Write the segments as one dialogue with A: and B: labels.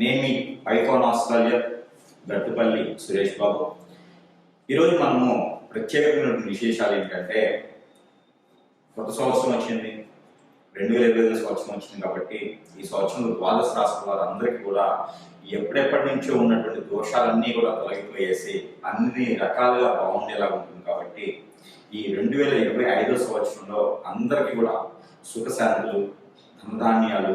A: నేను మీ iPhone Australia Gattupalli Suresh Babu. ఈరోజు మనము ప్రత్యేకమైనటువంటి విశేషాలు ఏంటంటే కొత్త సంవత్సరం వచ్చింది. రెండు వేల ఇరవై ఐదు సంవత్సరం వచ్చింది కాబట్టి ఈ సంవత్సరంలో ద్వాదశ రాష్ట్ర వారందరికీ కూడా ఎప్పుడెప్పటి నుంచో ఉన్నటువంటి దోషాలన్నీ కూడా తొలగిపోయేసి అన్ని రకాలుగా బాగుండేలా ఉంటుంది కాబట్టి ఈ రెండు వేల ఇరవై ఐదో సంవత్సరంలో అందరికీ కూడా సుఖశాంతులు ధనధాన్యాలు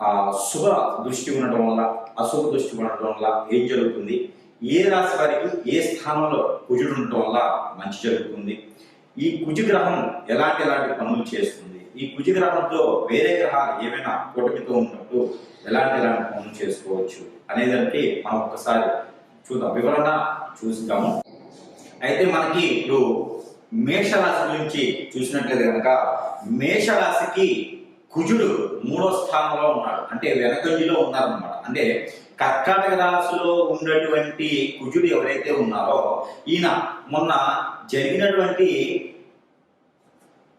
A: ఆ, శుభ దృష్టి ఉండటం వల్ల అశుభ దృష్టి ఉండటం వల్ల ఏం జరుగుతుంది? ఏ రాశి వారికి ఏ స్థానంలో కుజుడు ఉండటం వల్ల మంచి జరుగుతుంది? ఈ కుజగ్రహం ఎలాంటి ఎలాంటి పనులు చేస్తుంది? ఈ కుజగ్రహంతో వేరే గ్రహాలు ఏమైనా కూటమితో ఉన్నప్పుడు ఎలాంటి ఎలాంటి పనులు చేసుకోవచ్చు అనేదానికి మనం ఒకసారి చూద్దాం. వివరణ చూస్తాము అయితే మనకి ఇప్పుడు మేషరాశి గురించి చూసినట్లయితే కనుక మేషరాశికి కుజుడు మూడో స్థానంలో ఉన్నాడు అంటే వెనకంజిలో ఉన్నారనమాట అంటే కర్కాటక రాశిలో ఉన్నటువంటి కుజుడు ఎవరైతే ఉన్నారో ఈయన మొన్న జరిగినటువంటి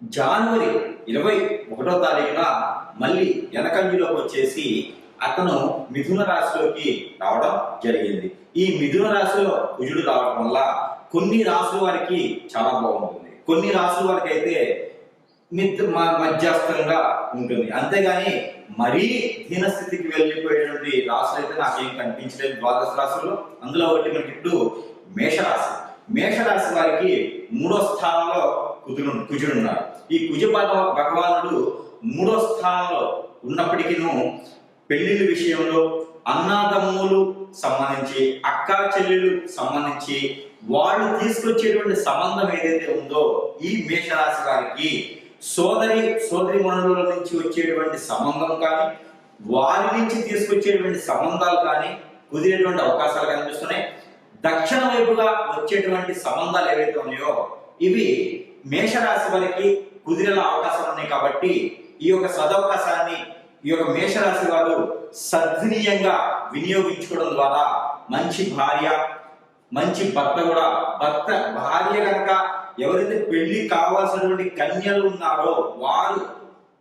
A: జనవరి ఇరవై ఒకటో తారీఖున మళ్ళీ వెనకంజిలోకి వచ్చేసి అతను మిథున రాశిలోకి రావడం జరిగింది. ఈ మిథున రాశిలో కుజుడు రావడం వల్ల కొన్ని రాశుల వారికి చాలా బాగుంటుంది. కొన్ని రాశుల వారికి అయితే మిత్ మధ్యస్థంగా ఉంటుంది. అంతేగాని మరీ దీనస్థితికి వెళ్ళిపోయేటువంటి రాశులు అయితే నాకేం కనిపించలేదు ద్వాదశ రాశుల్లో అందులో ఒకటి మనకి ఇప్పుడు మేషరాశి. మేషరాశి వారికి మూడో స్థానంలో కుజుడు కుజుడున్నారు ఈ కుజ భగవానుడు మూడో స్థానంలో ఉన్నప్పటికీను పెళ్ళిళ్ళ విషయంలో అన్నాదమ్ములు సంబంధించి అక్క చెల్లెలు సంబంధించి వాళ్ళు తీసుకొచ్చేటువంటి సంబంధం ఏదైతే ఉందో ఈ మేషరాశి వారికి సోదరి సోదరి మనుల నుంచి వచ్చేటువంటి సంబంధం కానీ వారి నుంచి తీసుకొచ్చేటువంటి సంబంధాలు కానీ కుదిరేటువంటి అవకాశాలు కనిపిస్తున్నాయి. దక్షిణ వైపుగా వచ్చేటువంటి సంబంధాలు ఏవైతే ఉన్నాయో ఇవి మేషరాశి వారికి కుదిరేలా అవకాశాలు ఉన్నాయి కాబట్టి ఈ యొక్క సదవకాశాన్ని ఈ యొక్క మేషరాశి వారు సద్వినీయంగా వినియోగించుకోవడం ద్వారా మంచి భార్య మంచి భర్త కూడా భర్త భార్య కనుక ఎవరైతే పెళ్ళి కావాల్సినటువంటి కన్యలు ఉన్నారో వారు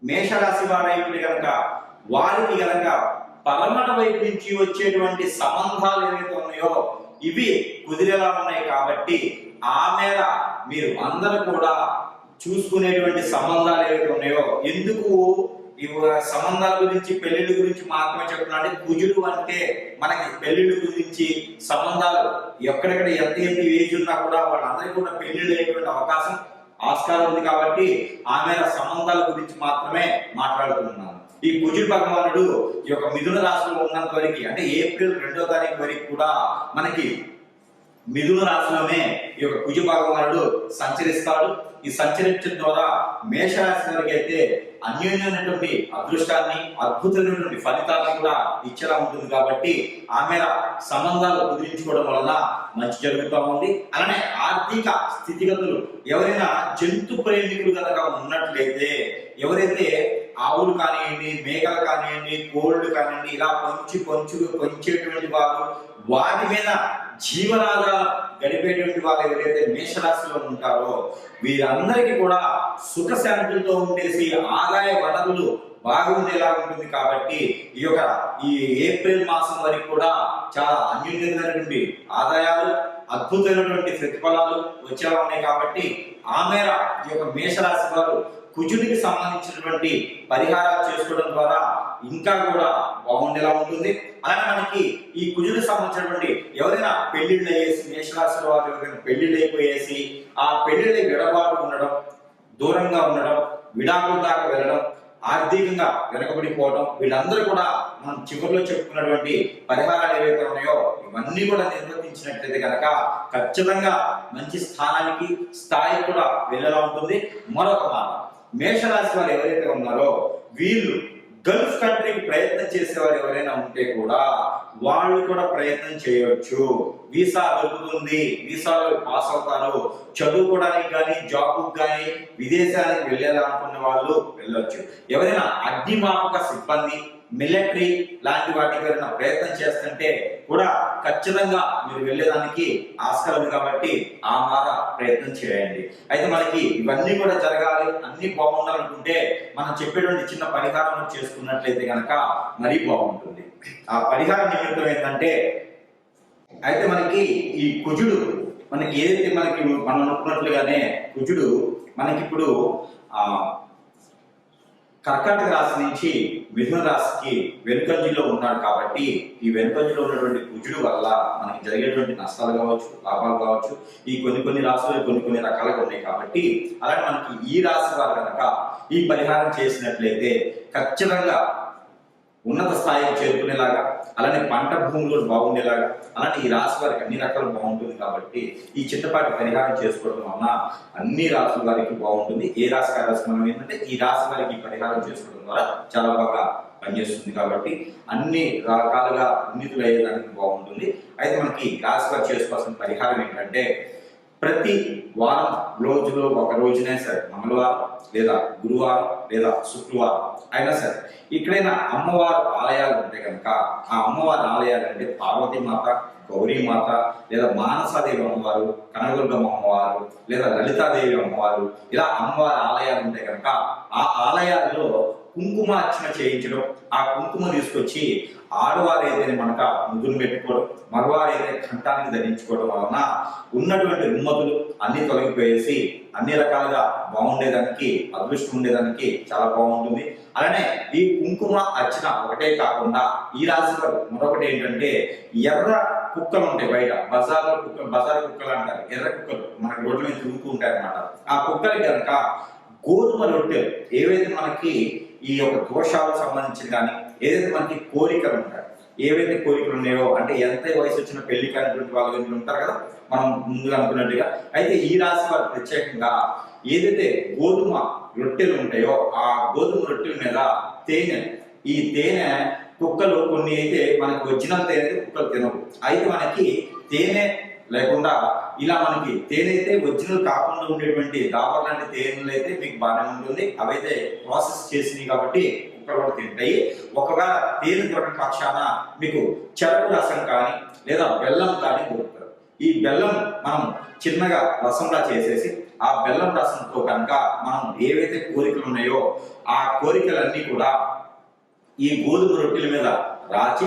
A: మేషరాశి వారైతే కనుక వారికి కనుక పరమట వైపు నుంచి వచ్చేటువంటి సంబంధాలు ఏవైతే ఉన్నాయో ఇవి కుదిరేలా ఉన్నాయి కాబట్టి ఆ మేర మీరు అందరూ కూడా చూసుకునేటువంటి సంబంధాలు ఏవైతే ఉన్నాయో ఎందుకు సంబంధాల గురించి పెళ్ళిళ్ళ గురించి మాత్రమే చెప్తున్నా అంటే కుజుడు అంటే మనకి పెళ్ళిళ్ళ గురించి సంబంధాలు ఎక్కడెక్కడ ఎంత ఎంత ఏజ్ ఉన్నా కూడా వాళ్ళందరికీ కూడా పెళ్ళిళ్ళు అయ్యేటువంటి అవకాశం ఆస్కారం ఉంది కాబట్టి ఆమె సంబంధాల గురించి మాత్రమే మాట్లాడుతున్నాను ఈ కుజుడు భగవానుడు ఈ యొక్క మిథున రాశిలో ఉన్నంత వరకు అంటే ఏప్రిల్ రెండో తారీఖు వరకు కూడా మనకి మిథున రాశిలోనే ఈ యొక్క కుజ భగవానుడు సంచరిస్తాడు. ఈ సంచరించడం ద్వారా మేషరాశి వారికి అయితే అన్యోన్యమైనటువంటి అదృష్టాన్ని అద్భుతమైనటువంటి ఫలితాలను కూడా ఇచ్చేలా ఉంటుంది. కాబట్టి ఆమె సంబంధాలు కుదిరించుకోవడం వలన మంచి జరుగుతూ ఉంది. అలానే ఆర్థిక స్థితిగతులు ఎవరైనా జంతు ప్రేమికులు కనుక ఉన్నట్లయితే ఎవరైతే ఆవులు కానివ్వండి మేకలు కానివ్వండి కోళ్ళు కానివ్వండి ఇలా పొంచి పొంచు పొంచేటువంటి వారు వాటి మీద జీవనాధారం గడిపేటువంటి వాళ్ళు ఎవరైతే మేషరాశిలో ఉంటారో వీరందరికీ కూడా సుఖశాంతులతో ఉండేసి ఆదాయ వనరులు బాగుండేలా ఉంటుంది కాబట్టి ఈ యొక్క ఈ ఏప్రిల్ మాసం వరకు కూడా చాలా అన్యూన్యమైనటువంటి ఆదాయాలు అద్భుతమైనటువంటి ప్రతిఫలాలు వచ్చేలా ఉన్నాయి కాబట్టి ఆ మేర ఈ యొక్క మేషరాశి వారు కుజుడికి సంబంధించినటువంటి పరిహారాలు చేసుకోవడం ద్వారా ఇంకా కూడా బాగుండేలా ఉంటుంది. అలాగే మనకి ఈ కుజుడికి సంబంధించినటువంటి ఎవరైనా పెళ్ళిళ్ళు అయ్యేసి మేషరాశుల వారు ఎవరైనా పెళ్ళిళ్ళు అయిపోయేసి ఆ పెళ్ళిళ్ళ విడబాటు ఉండడం దూరంగా ఉండడం విడాకుల దాకా వెళ్ళడం ఆర్థికంగా వెనకబడిపోవడం వీళ్ళందరూ కూడా మనం చివరిలో చెప్పుకున్నటువంటి పరిహారాలు ఏవైతే ఉన్నాయో ఇవన్నీ కూడా నిర్వర్తించినట్లయితే కనుక ఖచ్చితంగా మంచి స్థానానికి స్థాయికి కూడా వెళ్ళేలా ఉంటుంది. మరొక మార్గం. మేషరాశి వారు ఎవరైతే ఉన్నారో వీళ్ళు గల్ఫ్ కంట్రీ ప్రయత్నం చేసేవారు ఎవరైనా ఉంటే కూడా వాళ్ళు కూడా ప్రయత్నం చేయొచ్చు. వీసా దొరుకుతుంది వీసాలో పాస్ అవుతారు. చదువుకోవడానికి కానీ జాబ్ కానీ విదేశానికి వెళ్ళేలా వాళ్ళు వెళ్ళొచ్చు. ఎవరైనా అగ్నిమాపక సిబ్బంది మిలిటరీ లాంటి వాటికి ఏదైనా ప్రయత్నం చేస్తుంటే కూడా ఖచ్చితంగా మీరు వెళ్ళేదానికి ఆస్కారం ఉంది కాబట్టి ఆ మార ప్రయత్నం చేయండి. అయితే మనకి ఇవన్నీ కూడా జరగాలి. అన్ని బాగుండాలనుకుంటే మనం చెప్పేటువంటి చిన్న పరిహారం చేసుకున్నట్లయితే కనుక మరీ బాగుంటుంది. ఆ పరిహారం నిమిత్తం ఏంటంటే అయితే మనకి ఈ కుజుడు మనకి ఏదైతే మనకి మనం అనుకున్నట్లుగానే కుజుడు మనకి ఇప్పుడు ఆ కర్కాటక రాశి నుంచి మిథున రాశికి వెనుకంజిలో ఉన్నాడు కాబట్టి ఈ వెనుకంజిలో ఉన్నటువంటి కుజుడు వల్ల మనకి జరిగేటువంటి నష్టాలు కావచ్చు లాభాలు కావచ్చు ఈ కొన్ని కొన్ని రాశులు కొన్ని కొన్ని రకాలుగా ఉన్నాయి కాబట్టి అలాగే మనకి ఈ రాశి వారు కనుక ఈ పరిహారం చేసినట్లయితే ఖచ్చితంగా ఉన్నత స్థాయికి చేరుకునేలాగా అలానే పంట భూములు బాగుండేలాగా అలానే ఈ రాశి వారికి అన్ని రకాలు బాగుంటుంది కాబట్టి ఈ చిన్నపాటి పరిహారం చేసుకోవడం వలన అన్ని రాసుల వారికి బాగుంటుంది. ఏ రాశి రాశి మనం ఏంటంటే ఈ రాశి వారికి పరిహారం చేసుకోవడం ద్వారా చాలా బాగా పనిచేస్తుంది కాబట్టి అన్ని రకాలుగా ఉన్నతులు అయ్యేదానికి బాగుంటుంది. అయితే మనకి ఈ రాశి వారు చేసుకోవాల్సిన పరిహారం ఏంటంటే ప్రతి వారం రోజులో ఒక రోజునే సరే మంగళవారం లేదా గురువారం లేదా శుక్రవారం అయినా సరే ఇక్కడైనా అమ్మవారు ఆలయాలు ఉంటే కనుక ఆ అమ్మవారి ఆలయాలు అంటే పార్వతీమాత గౌరీమాత లేదా మానసాదేవి అమ్మవారు కనగదుర్గమ్మ అమ్మవారు లేదా లలితాదేవి అమ్మవారు ఇలా అమ్మవారి ఆలయాలు ఉంటే కనుక ఆ ఆలయాల్లో కుంకుమ అర్చన చేయించడం ఆ కుంకుమ తీసుకొచ్చి ఆడవారు ఏదైనా మనక ముద్దులు పెట్టుకోవడం మగవారు ఏదైనా కంఠానికి ధరించుకోవడం వలన ఉన్నటువంటి రుమ్మతులు అన్ని తొలగిపోయేసి అన్ని రకాలుగా బాగుండేదానికి అదృష్టం ఉండేదానికి చాలా బాగుంటుంది. అలానే ఈ కుంకుమ అర్చన ఒకటే కాకుండా ఈ రాశిలో మరొకటి ఏంటంటే ఎర్ర కుక్కలు ఉంటాయి బయట. బజార్లో కుక్కలు బజార్ కుక్కలు అంటారు. ఎర్ర కుక్కలు. మనకి రోడ్ల మీద తిరుగుతూ ఉంటాయి అన్నమాట ఆ కుక్కలు కనుక గోధుమ రొట్టెలు ఏవైతే మనకి ఈ యొక్క దోషాలకు సంబంధించిన కానీ ఏదైతే మనకి కోరికలు ఉంటాయి ఏవైతే కోరికలు ఉన్నాయో అంటే ఎంత వయసు వచ్చిన పెళ్ళి కానిటువంటి వాళ్ళు వీళ్ళు ఉంటారు కదా మనం ముందుగా అనుకున్నట్టుగా అయితే ఈ రాశి వారు ప్రత్యేకంగా ఏదైతే గోధుమ రొట్టెలు ఉంటాయో ఆ గోధుమ రొట్టెల మీద తేనె ఈ తేనె కుక్కలు కొన్ని అయితే మనకి వచ్చిన తేనె కుక్కలు తినవు. అయితే మనకి తేనె లేకుండా ఇలా మనకి తేనె అయితే ఒరిజినల్ కాకుండా ఉండేటువంటి దాబర్ లాంటి తేనెలు అయితే మీకు బాగానే ఉంటుంది. అవైతే ప్రాసెస్ చేసినాయి కాబట్టి కుక్కలు కూడా తింటాయి. ఒకవేళ తేనె దొరకని పక్షాన మీకు చెరకు రసం కానీ లేదా బెల్లం కానీ దొరుకుతారు ఈ బెల్లం మనం చిన్నగా రసంలా చేసేసి ఆ బెల్లం రసంతో కనుక మనం ఏవైతే కోరికలు ఉన్నాయో ఆ కోరికలన్నీ కూడా ఈ గోధుమ రొట్టెల మీద రాచి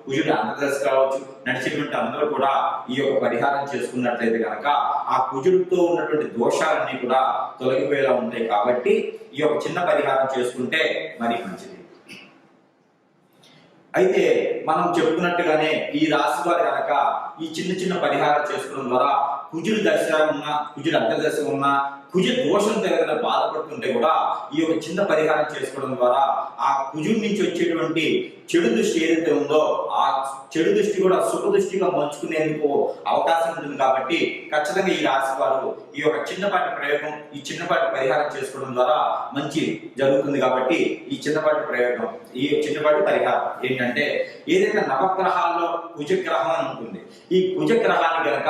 A: కుజుడు అంతదశ కావచ్చు నడిచినటువంటి అందరూ కూడా ఈ యొక్క పరిహారం చేసుకున్నట్లయితే కనుక ఆ కుజుడితో ఉన్నటువంటి దోషాలన్నీ కూడా తొలగిపోయేలా ఉంటాయి కాబట్టి ఈ యొక్క చిన్న పరిహారం చేసుకుంటే మరి మంచిది. అయితే మనం చెప్పుకున్నట్టుగానే ఈ రాశి వారు కనుక ఈ చిన్న చిన్న పరిహారం చేసుకోవడం ద్వారా కుజుడు దశ ఉన్నా కుజుడు అడ్డ దశ ఉన్నా కుజ దోషంతో ఏదైనా బాధపడుతుంటే కూడా ఈ యొక్క చిన్న పరిహారం చేసుకోవడం ద్వారా ఆ కుజుడి నుంచి వచ్చేటువంటి చెడు దృష్టి ఏదైతే ఉందో ఆ చెడు దృష్టి కూడా సుఖ దృష్టిగా మలుచుకునేందుకు అవకాశం ఉంటుంది కాబట్టి ఖచ్చితంగా ఈ రాశి వారు ఈ యొక్క చిన్నపాటి ప్రయోగం ఈ చిన్నపాటి పరిహారం చేసుకోవడం ద్వారా మంచి జరుగుతుంది కాబట్టి ఈ చిన్నపాటి ప్రయోగం ఈ చిన్నపాటి పరిహారం ఏంటంటే ఏదైతే నవగ్రహాల్లో కుజగ్రహం అని ఉంటుంది ఈ కుజగ్రహాన్ని గనక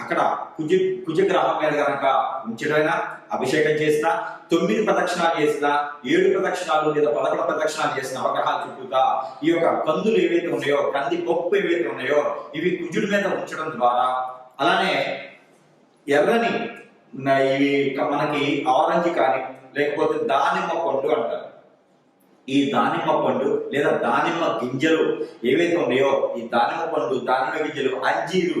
A: అక్కడ కుజ కుజగ్రహం మీద కనుక ఉంచడమైనా అభిషేకం చేసిన తొమ్మిది ప్రదక్షిణాలు చేసిన ఏడు ప్రదక్షిణాలు లేదా పదకొండు ప్రదక్షిణాలు చేసిన అవగ్రహాల చుట్టూతా ఈ యొక్క కందులు ఏవైతే ఉన్నాయో కంది పప్పు ఏవైతే ఉన్నాయో ఇవి కుజుడి మీద ఉంచడం ద్వారా అలానే ఎర్రని ఇవి మనకి ఆరెంజ్ కానీ లేకపోతే దానిమ్మ పండు అంటారు. ఈ దానిమ్మ పండు లేదా దానిమ్మ గింజలు ఏవైతే ఉన్నాయో ఈ దానిమ్మ పండు దానిమ్మ గింజలు అంజీరు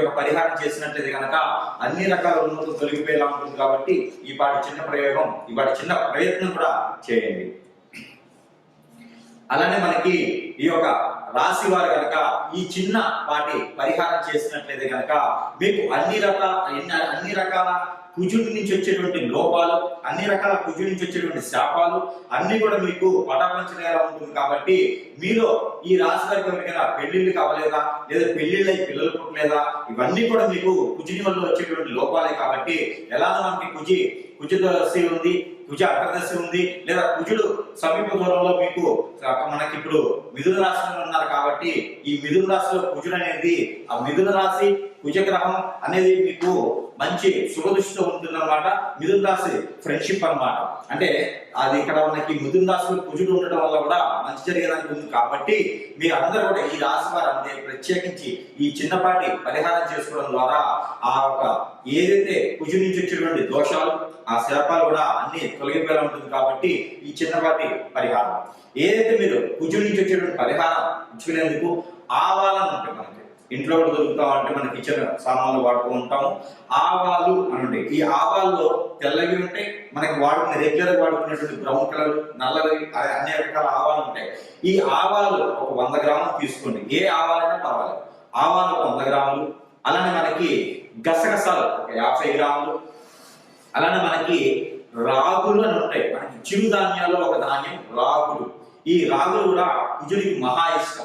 A: యొక్క పరిహారం చేసినట్లయితే కనుక అన్ని రకాల ఉన్నతులు తొలగిపోయేలా ఉంటుంది కాబట్టి ఈ పాటి చిన్న ప్రయోగం ఈ పాటి చిన్న ప్రయత్నం కూడా చేయండి. అలానే మనకి ఈ యొక్క రాశి వారు కనుక ఈ చిన్న వాటి పరిహారం చేసినట్లయితే కనుక మీకు అన్ని రకాల అన్ని రకాల కుజుడి నుంచి వచ్చేటువంటి లోపాలు అన్ని రకాల కుజుడి నుంచి వచ్చేటువంటి శాపాలు అన్ని కూడా మీకు పటాపంచలేలా ఉంటుంది కాబట్టి మీలో ఈ రాశి వారికి ఎవరికైనా పెళ్ళిళ్ళు కావలేదా? లేదా పెళ్ళిళ్ళై పిల్లలు పుట్టలేదా? ఇవన్నీ కూడా మీకు కుజుని వల్ల వచ్చేటువంటి లోపాలే కాబట్టి ఎలానో మనకి కుజి కుజదశి ఉంది కుజ అగ్రదశ ఉంది లేదా కుజుడు సమీప దూరంలో మీకు మనకి ఇప్పుడు మిథున రాశిలో ఉన్నారు కాబట్టి ఈ మిథున రాశిలో కుజుడు అనేది ఆ మిథున రాశి కుజగ్రహం అనేది మీకు మంచి శుభదృష్టితో ఉంటుందన్నమాట. మిథున రాశి ఫ్రెండ్షిప్ అన్నమాట. అంటే అది ఇక్కడ మనకి మిథున రాశిలో కుజుడు ఉండటం వల్ల కూడా మంచి జరిగేదానికి ఉంది. కాబట్టి మీరు అందరూ కూడా ఈ రాశి వారు ప్రత్యేకించి ఈ చిన్నపాటి పరిహారం చేసుకోవడం ద్వారా ఆ ఒక ఏదైతే కుజు నుంచి వచ్చేటువంటి దోషాలు ఆ శాపాలు కూడా అన్ని తొలగిపోయేలా ఉంటుంది కాబట్టి ఈ చిన్నపాటి పరిహారం. ఏదైతే మీరు కుజు నుంచి వచ్చేటువంటి పరిహారం ఇచ్చుకునేందుకు ఆవాలని ఉంటుంది మనకి ఇంట్లో కూడా దొరుకుతా అంటే మన కిచెన్ సామాన్లు వాడుతూ ఉంటాము. ఆవాలు అని ఉంటాయి ఈ ఆవాల్లో తెల్లవి ఉంటాయి మనకి వాడుకునే రెగ్యులర్ వాడుకునేటువంటి బ్రౌన్ కలర్ నల్లవి అనే అన్ని రకాల ఆవాలు ఉంటాయి. ఈ ఆవాలు ఒక వంద గ్రాములు తీసుకోండి. ఏ ఆవాలైనా పర్వాలేదు. ఆవాలు ఒక వంద గ్రాములు అలానే మనకి గసగసాలు ఒక యాభై గ్రాములు అలానే మనకి రాగులు అని ఉంటాయి. మనకి చిరుధాన్యాల్లో ఒక ధాన్యం రాగులు. ఈ రాగులు కూడా కుజుడికి మహా ఇష్టం.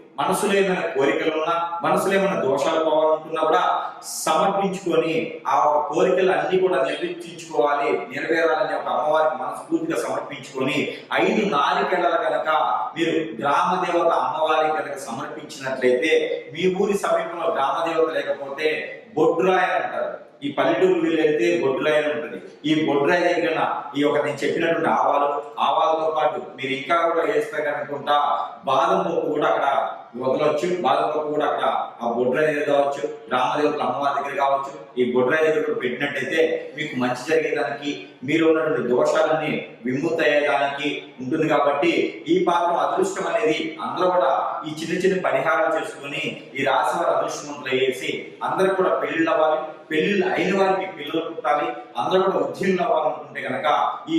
A: మనసులో ఏమైనా కోరికలు ఉన్నా మనసులో ఏమైనా దోషాలు పోవాలనుకున్నా కూడా సమర్పించుకొని ఆ ఒక కోరికలు అన్ని కూడా నిర్వర్తించుకోవాలి నెరవేరాలని ఒక అమ్మవారికి మనస్ఫూర్తిగా సమర్పించుకొని ఐదు నారికెళ్ళల కనుక మీరు గ్రామదేవత అమ్మవారికి కనుక సమర్పించినట్లయితే మీ ఊరి సమీపంలో గ్రామదేవత లేకపోతే బొడ్రాయ అంటారు. ఈ పల్లెటూరు వీళ్ళైతే వెళ్తే బొడ్రాయి ఉంటుంది. ఈ బొడ్రాయి దగ్గర ఈ ఒక నేను చెప్పినటువంటి ఆవాలు ఆవాలతో పాటు మీరు ఇంకా కూడా వేస్తే కనుకుంటా బాదం పప్పు కూడా అక్కడ వదలొచ్చు బాదం కూడా అక్కడ ఆ బొడ్రాయి దగ్గర కావచ్చు గ్రామదేవతల అమ్మవారి దగ్గర కావచ్చు ఈ బొడ్రాయి దగ్గర పెట్టినట్టయితే మీకు మంచి జరిగేదానికి మీరు ఉన్నటువంటి దోషాలన్నీ విముక్తి అయ్యేదానికి ఉంటుంది కాబట్టి ఈ పాత్ర అదృష్టం అనేది అందరూ కూడా ఈ చిన్న చిన్న పరిహారాలు చేసుకుని ఈ రాశి వారి అదృష్టవంతులు వేసి అందరూ కూడా పెళ్ళిళ్ళు అవ్వాలి పెళ్ళిళ్ళు అయిన వారికి పిల్లలు పుట్టాలి అందరూ కూడా ఉద్యోగులు అవ్వాలనుకుంటే కనుక ఈ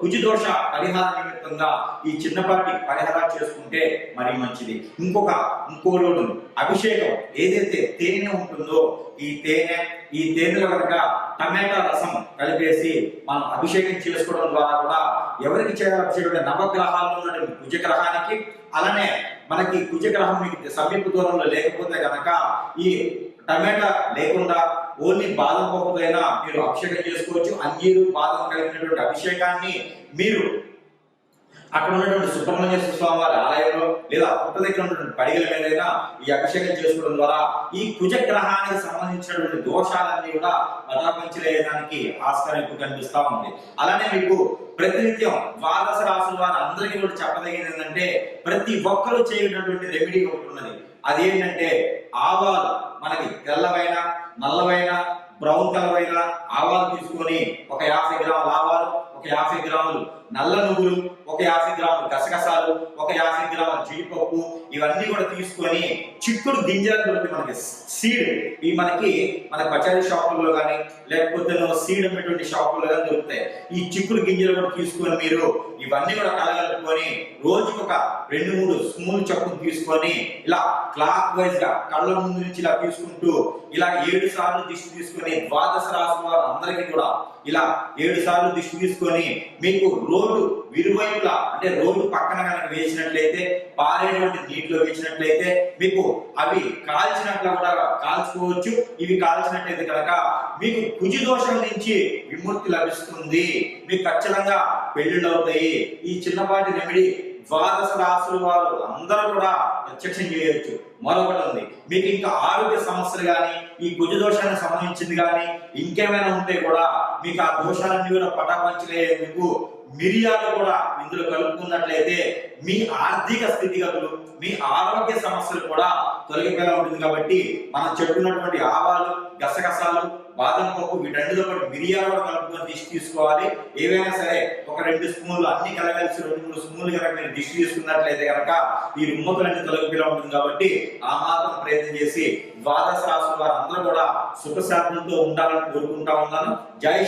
A: కుజిదోష పరిహార నిమిత్తంగా ఈ చిన్నపాటి పరిహారాలు చేసుకుంటే మరి మంచిది. ఇంకొక ఇంకో రోజు అభిషేకం ఏదైతే తేనె ఉంటుందో ఈ తేనె ఈ తేనెలో కనుక టమాటా రసం కలిపేసి మనం అభిషేకం చేసుకోవడం ద్వారా కూడా ఎవరికి చేయాలి అభిషేకం నవగ్రహాల్లో ఉన్నటువంటి కుజగ్రహానికి అలానే మనకి కుజగ్రహం మీకు సమీప దూరంలో లేకపోతే కనుక ఈ టమాటా లేకుండా ఓన్లీ బాదం పప్పుకైనా మీరు అభిషేకం చేసుకోవచ్చు. అంజీరు బాదం కలిగినటువంటి అభిషేకాన్ని మీరు అక్కడ ఉన్నటువంటి సుబ్రహ్మణ్యేశ్వర స్వామి వారి ఆలయంలో లేదా పుట్ట దగ్గర ఉన్నటువంటి పడిగల మీదైనా ఈ అభిషేకం చేసుకోవడం ద్వారా ఈ కుజగ్రహానికి సంబంధించినటువంటి దోషాలన్నీ కూడా పటాపంచలేయడానికి ఆస్కారం ఎక్కువ కనిపిస్తా ఉంది. అలానే మీకు ప్రతినిత్యం ద్వాదశ రాసుల వారు అందరికీ కూడా చెప్పదగినది ఏంటంటే ప్రతి ఒక్కరూ చేయనటువంటి రెమెడీ ఒకటి ఉన్నది. అదేంటంటే ఆవాలు మనకి తెల్లవైన నల్లవైన బ్రౌన్ కలర్ అయినా ఆవాలు తీసుకొని ఒక యాభై గ్రాముల ఆవాలు ఒక యాభై గ్రాములు నల్ల నువ్వులు ఒక యాభై గ్రాములు గసగసాలు ఒక యాభై గ్రాముల జీడిపప్పు ఇవన్నీ కూడా తీసుకొని చిక్కుడు గింజలు దొరికి మనకి సీడ్ ఈ మనకి మన పచారీ షాపుల్లో కానీ లేకపోతే సీడ్ అమ్మేటువంటి షాపుల్లో కానీ దొరుకుతాయి. ఈ చిక్కుడు గింజలు కూడా తీసుకొని మీరు ఇవన్నీ కూడా కలగలుపుకొని రోజుకి ఒక రెండు మూడు స్మూల్ చప్పును తీసుకొని ఇలా క్లాక్ వైజ్గా కళ్ళ ముందు నుంచి ఇలా తీసుకుంటూ ఇలా ఏడు సార్లు దిష్టి తీసుకొని ద్వాదశ రాశి వారు అందరికీ కూడా ఇలా ఏడు సార్లు దిష్టి తీసుకొని మీకు రోడ్డు విరువైపులా అంటే రోడ్డు పక్కన కనుక వేసినట్లయితే పారేటువంటి నీటిలో వేసినట్లయితే మీకు అవి కాల్చినట్లు కూడా కాల్చుకోవచ్చు. ఇవి కాల్చినట్లయితే కనుక మీకు కుజి దోషం నుంచి విముక్తి లభిస్తుంది. మీకు ఖచ్చితంగా పెళ్ళిళ్ళు అవుతాయి. ఈ చిన్నపాటి రెమెడీ ద్వాదశ రాసుల వారు అందరూ కూడా ప్రత్యక్షం చేయొచ్చు. మరొకటి ఉంది. మీకు ఇంకా ఆరోగ్య సమస్యలు కానీ ఈ కుజ దోషానికి సంబంధించింది కానీ ఇంకేమైనా ఉంటే కూడా మీకు ఆ దోషాలన్నీ కూడా పటాపంచలేందుకు మిరియాలు కూడా ఇందులో కలుపుకున్నట్లయితే మీ ఆర్థిక స్థితిగతులు మీ ఆరోగ్య సమస్యలు కూడా తొలగిపోయేలా ఉంటుంది కాబట్టి మనం చెప్పుకున్నటువంటి ఆవాలు గసగసాలు బాదం పప్పు వీటన్నిటితో పాటు మిరియాలు కూడా కలుపుకొని దిష్టి తీసుకోవాలి. ఏవైనా సరే ఒక రెండు స్పూన్లు అన్ని కలగలిసి రెండు మూడు స్పూన్లు కనుక మీరు దిష్టి తీసుకున్నట్లయితే కనుక ఈ రుమ్మతులన్నీ తొలగిపోయేలా ఉంటుంది కాబట్టి ఆ మాత్రం ప్రయత్నం చేసి ద్వాదశ రాసుల వారందరూ కూడా సుఖశాంతంతో ఉండాలని కోరుకుంటా ఉన్నాను. జై